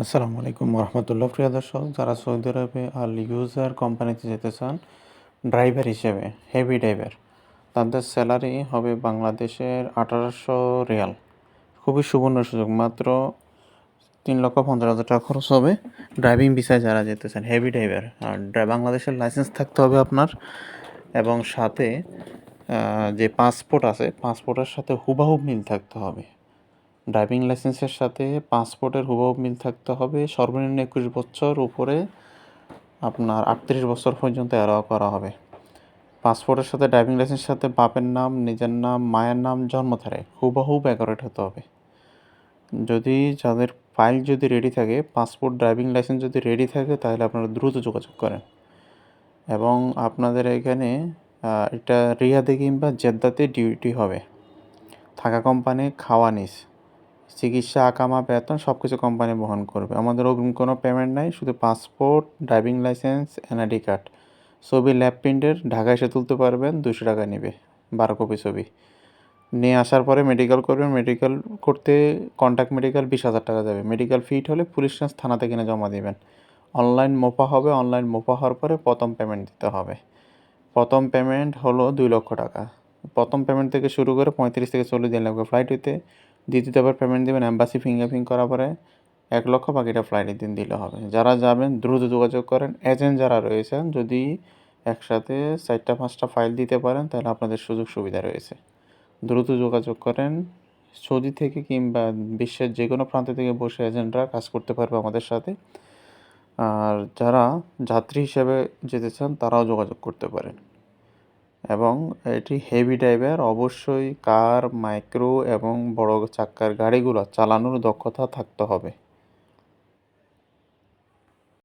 আসসালামু আলাইকুম রহমতুল্লাহ প্রিয় দর্শক, যারা সৌদি আরবে আল ইউজার কোম্পানিতে যেতে চান, ড্রাইভার হিসেবে, হেভি ড্রাইভার, তাদের স্যালারি হবে বাংলাদেশের আঠারোশো রিয়াল। খুবই সুবর্ণ সুযোগ। মাত্র তিন লক্ষ পঞ্চাশ হাজার টাকা খরচ হবে ড্রাইভিং ভিসায় যারা যেতে চান, হেভি ড্রাইভার। আর বাংলাদেশের লাইসেন্স থাকতে হবে আপনার। এবং সাথে যে পাসপোর্ট আছে, পাসপোর্টের সাথে হুবাহুব মিল থাকতে হবে। ড্রাইভিং লাইসেন্সের সাথে পাসপোর্টের হুবহু মিল থাকতে হবে। সর্বনিম্ন একুশ বছর উপরে আপনার আটত্রিশ বছর পর্যন্ত অ্যালাউ করা হবে। পাসপোর্টের সাথে ড্রাইভিং লাইসেন্সের সাথে বাপের নাম, নিজের নাম, মায়ের নাম, জন্ম তারিখ হুবহু অ্যাকোরেট হতে হবে। যদি যাদের ফাইল যদি রেডি থাকে, পাসপোর্ট, ড্রাইভিং লাইসেন্স যদি রেডি থাকে, তাহলে আপনারা দ্রুত যোগাযোগ করেন। এবং আপনাদের এখানে এটা রিয়াদে কিংবা জেদ্দাতে ডিউটি হবে। থাকা কোম্পানি খাওয়া নিস। চিকিৎসা, আকামা, বেতন সব কিছু কোম্পানি বহন করবে। আমাদের অগ্রিম কোনো পেমেন্ট নাই, শুধু passport driving licence NID card ছবি ল্যাব প্রিন্টের ঢাকা এসে তুলতে পারবেন দুশো টাকা নেবে, বারো কপি ছবি। নিয়ে আসার পরে মেডিকেল করবেন মেডিকেল করতে কন্ট্যাক্ট মেডিকেল বিশ হাজার টাকা যাবে মেডিকেল ফিট হলে পুলিশ লাইন্স থানাতে কিনে জমা দেবেন। অনলাইন মোপা হবে অনলাইন মোপা হওয়ার পরে প্রথম পেমেন্ট দিতে হবে। প্রথম পেমেন্ট হলো দুই লক্ষ টাকা। প্রথম পেমেন্ট থেকে শুরু করে পঁয়ত্রিশ থেকে চল্লিশ দিন লাগবে ফ্লাইট হইতে। দ্বিতীয়বার পেমেন্ট দেবেন অ্যাম্বাসি ফিঙ্গারপ্রিন্ট করার পরে এক লক্ষ বাকিটা ফ্লাইটের দিন দিলে হবে। যারা যাবেন, দ্রুত যোগাযোগ করেন। এজেন্ট যারা রয়েছেন, যদি একসাথে চারটা, পাঁচটা ফাইল দিতে পারেন, তাহলে আপনাদের সুযোগ সুবিধা রয়েছে। দ্রুত যোগাযোগ করেন। সৌদি থেকে কিংবা বিশ্বের যে কোনো প্রান্ত থেকে বসে এজেন্টরা কাজ করতে পারবে আমাদের সাথে। আর যারা যাত্রী হিসেবে যেতে চান, তারাও যোগাযোগ করতে পারেন। এবং এটি হেভি ড্রাইভার অবশ্যই কার মাইক্রো এবং বড় চাকার গাড়িগুলো চালানোর দক্ষতা থাকতে হবে।